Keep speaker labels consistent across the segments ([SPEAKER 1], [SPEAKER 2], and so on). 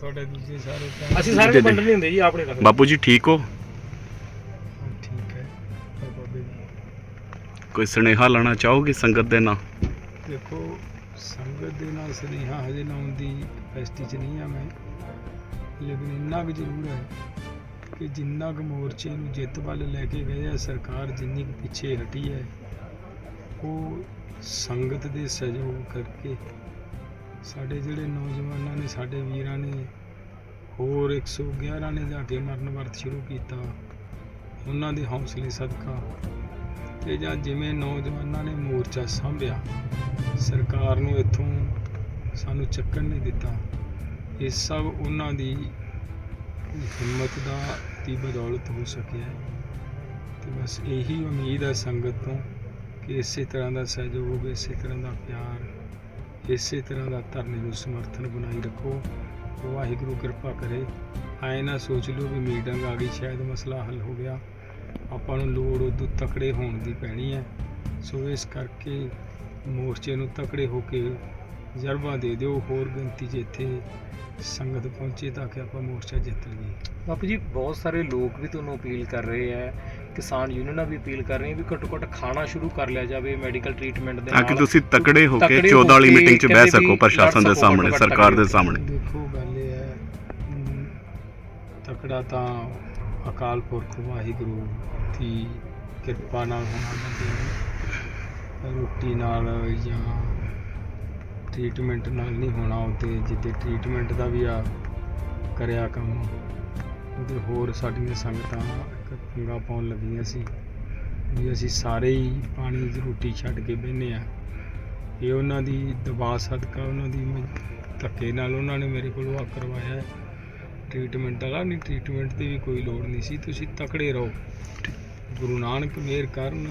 [SPEAKER 1] ਤੁਹਾਡੇ ਦੂਜੇ ਸਾਰੇ ਭੈਣ
[SPEAKER 2] ਅਸੀਂ ਸਾਰੇ। ਪਿੰਡ ਨਹੀਂ ਹੁੰਦੇ ਜੀ ਆਪਣੇ ਰੱਖਦੇ
[SPEAKER 3] ਬਾਪੂ ਜੀ ਠੀਕ ਹੋ?
[SPEAKER 1] ਹਾਂ, ਠੀਕ ਹੈ। ਪਰ ਬਾਬੇ ਜੀ?
[SPEAKER 3] ਕੋਈ ਸੁਨੇਹਾ ਲਾਣਾ ਚਾਹੋਗੇ ਸੰਗਤ ਦੇ ਨਾਲ
[SPEAKER 1] ਦੇਖੋ ਸੰਗਤ ਦੇ ਨਾਲ ਸੁਨੇਹਾ ਹਜੇ ਲਾਉਣ ਦੀ ਕਪੈਸਿਟੀ 'ਚ ਨਹੀਂ ਆ ਮੈਂ। ਲੇਕਿਨ ਇੰਨਾ ਕੁ ਜ਼ਰੂਰ ਹੈ ਕਿ ਜਿੰਨਾ ਕੁ ਮੋਰਚੇ ਨੂੰ ਜਿੱਤ ਵੱਲ ਲੈ ਕੇ ਗਏ ਆ ਸਰਕਾਰ ਜਿੰਨੀ ਕੁ ਪਿੱਛੇ ਹਟੀ ਹੈ ਉਹ ਸੰਗਤ ਦੇ ਸਹਿਯੋਗ ਕਰਕੇ ਸਾਡੇ ਜਿਹੜੇ ਨੌਜਵਾਨਾਂ ਨੇ, ਸਾਡੇ ਵੀਰਾਂ ਨੇ, ਹੋਰ 111 ਨੇ ਜਾ ਕੇ ਮਰਨ ਵਰਤ ਸ਼ੁਰੂ ਕੀਤਾ ਉਹਨਾਂ ਦੇ ਹੌਸਲੇ ਸਦਕਾ ਤੇ ਜਾਂ ਜਿਵੇਂ ਨੌਜਵਾਨਾਂ ਨੇ ਮੋਰਚਾ ਸਾਂਭਿਆ, ਸਰਕਾਰ ਨੂੰ ਇੱਥੋਂ ਸਾਨੂੰ ਚੱਕਣ ਨਹੀਂ ਦਿੱਤਾ ਇਹ ਸਭ ਉਹਨਾਂ ਦੀ ਹਿੰਮਤ ਦਾ, ਦੀ ਬਦੌਲਤ ਹੋ ਸਕਿਆ ਹੈ। ਤੇ ਬਸ ਇਹੀ ਉਮੀਦ ਹੈ ਸੰਗਤ ਤੋਂ ਕਿ ਇਸੇ ਤਰ੍ਹਾਂ ਦਾ ਸਹਿਯੋਗ, ਇਸੇ ਤਰ੍ਹਾਂ ਦਾ ਪਿਆਰ ਇਸੇ ਤਰ੍ਹਾਂ ਦਾ ਧਰਨੇ ਨੂੰ ਸਮਰਥਨ ਬਣਾਈ ਰੱਖੋ। ਵਾਹਿਗੁਰੂ ਕਿਰਪਾ ਕਰੇ। ਐ ਨਾ ਸੋਚ ਲਓ ਵੀ ਮੀਟਿੰਗ ਆ ਗਈ, ਸ਼ਾਇਦ ਮਸਲਾ ਹੱਲ ਹੋ ਗਿਆ। ਆਪਾਂ ਨੂੰ ਲੋੜ ਉਦੋਂ ਤਕੜੇ ਹੋਣ ਦੀ ਪੈਣੀ ਹੈ। ਸੋ ਇਸ ਕਰਕੇ ਮੋਰਚੇ ਨੂੰ ਤਕੜੇ ਹੋ ਕੇ ਜਰਬਾ ਦੇ ਦਿਓ। ਹੋਰ ਗਿਣਤੀ 'ਚ ਇੱਥੇ ਸੰਗਤ ਪਹੁੰਚੇ ਤਾਂ ਕਿ ਆਪਾਂ ਮੋਰਚਾ ਜਿੱਤ ਲਈਏ।
[SPEAKER 2] ਬਾਪੂ ਜੀ, ਬਹੁਤ ਸਾਰੇ ਲੋਕ ਵੀ ਤੁਹਾਨੂੰ ਅਪੀਲ ਕਰ ਰਹੇ ਹੈ ਕਿਸਾਨ ਯੂਨੀਅਨਾਂ ਵੀ ਅਪੀਲ ਕਰ ਰਹੀਆਂ ਵੀ ਘੱਟੋ ਘੱਟ ਖਾਣਾ ਸ਼ੁਰੂ ਕਰ ਲਿਆ ਜਾਵੇ ਮੈਡੀਕਲ ਟ੍ਰੀਟਮੈਂਟ ਦੇ
[SPEAKER 3] ਤਾਂ ਕਿ ਤੁਸੀਂ ਤਕੜੇ ਹੋ ਕੇ
[SPEAKER 2] ਤਕੜੇ ਹੋ
[SPEAKER 3] 14 ਵਾਲੀ ਮੀਟਿੰਗ 'ਚ ਬਹਿ ਸਕੋ ਪ੍ਰਸ਼ਾਸਨ ਦੇ ਸਾਹਮਣੇ ਸਰਕਾਰ ਦੇ ਸਾਹਮਣੇ।
[SPEAKER 1] ਦੇਖੋ ਗੱਲ ਇਹ ਹੈ ਅਮ, ਤਕੜਾ ਤਾਂ ਅਕਾਲ ਪੁਰਖ ਵਾਹਿਗੁਰੂ ਦੀ ਕਿਰਪਾ ਨਾਲ ਹੋਣਾ ਬੰਦੇ ਨੂੰ ਰੋਟੀ ਨਾਲ ਜਾਂ ਟ੍ਰੀਟਮੈਂਟ ਨਾਲ ਨਹੀਂ ਹੋਣਾ ਉਹਦੇ ਜਿੱਤੇ ਟ੍ਰੀਟਮੈਂਟ ਦਾ ਵੀ ਆ ਕਰਿਆ ਕੰਮ ਉਹਦੇ ਹੋਰ ਸਾਡੀਆਂ ਸੰਗਤਾਂ ਇੱਕ ਪਾਉਣ ਲੱਗੀਆਂ ਸੀ। ਵੀ ਅਸੀਂ ਸਾਰੇ ਹੀ ਪਾਣੀ ਦੀ ਰੋਟੀ ਛੱਡ ਕੇ ਬਹਿੰਦੇ ਆ ਇਹ ਉਹਨਾਂ ਦੀ ਦਬਾਅ ਸਦਕਾ, ਉਹਨਾਂ ਦੀ ਧੱਕੇ ਨਾਲ ਉਹਨਾਂ ਨੇ ਮੇਰੇ ਕੋਲੋਂ ਆ ਕਰਵਾਇਆ ਹੈ। ਟ੍ਰੀਟਮੈਂਟ ਵਾਲਾ ਨਹੀਂ ਟ੍ਰੀਟਮੈਂਟ ਦੀ ਵੀ ਕੋਈ ਲੋੜ ਨਹੀਂ ਸੀ। ਤੁਸੀਂ ਤਕੜੇ ਰਹੋ। ਗੁਰੂ ਨਾਨਕ ਮੇਰ ਕਰਨ,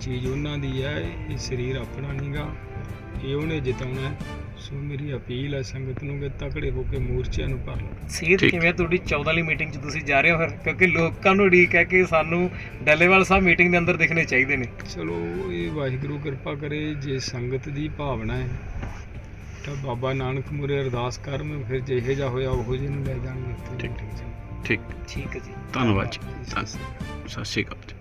[SPEAKER 1] ਚੀਜ਼ ਉਹਨਾਂ ਦੀ ਹੈ, ਇਹ ਸਰੀਰ ਆਪਣਾ ਨਹੀਂਗਾ ਇਹ ਉਹਨੇ ਜਿਤਾਉਣਾ ਹੈ। ਸੋ ਮੇਰੀ ਅਪੀਲ ਹੈ ਸੰਗਤ ਨੂੰ ਕਿ ਤਕੜੇ ਹੋ ਕੇ ਮੋਰਚਿਆਂ ਨੂੰ ਭਰ ਲਓ।
[SPEAKER 3] ਠੀਕ।
[SPEAKER 2] ਕਿਵੇਂ ਤੁਹਾਡੀ 14 ਵਾਲੀ ਮੀਟਿੰਗ 'ਚ ਤੁਸੀਂ ਜਾ ਰਹੇ ਹੋ ਫਿਰ? ਕਿਉਂਕਿ ਲੋਕਾਂ ਨੂੰ ਉਡੀਕ ਹੈ ਕਿ ਸਾਨੂੰ ਡੱਲੇਵਾਲ ਸਾਹਿਬ ਮੀਟਿੰਗ ਦੇ ਅੰਦਰ ਦਿਖਣੇ ਚਾਹੀਦੇ ਨੇ।
[SPEAKER 1] ਚਲੋ ਇਹ ਵਾਹਿਗੁਰੂ ਕਿਰਪਾ ਕਰੇ ਜੇ ਸੰਗਤ ਦੀ ਭਾਵਨਾ ਹੈ ਤਾਂ ਬਾਬਾ ਨਾਨਕ ਮੁਰੇ ਅਰਦਾਸ ਕਰਨ ਫਿਰ ਜਿਹੇ ਜਾ ਹੋਇਆ ਉਹੋ ਜਿਹੇ ਨੂੰ ਲੈ ਜਾਣਗੇ
[SPEAKER 3] ਠੀਕ। ਠੀਕ।
[SPEAKER 2] ਠੀਕ ਹੈ ਜੀ।
[SPEAKER 3] ਧੰਨਵਾਦ ਜੀ।
[SPEAKER 1] ਸਤਿ
[SPEAKER 3] ਧੰਨ-
[SPEAKER 1] ਸ਼੍ਰੀ ਅਕਾਲ।
[SPEAKER 3] ਸਤਿ ਸ਼੍ਰੀ ਅਕਾਲ ਜੀ।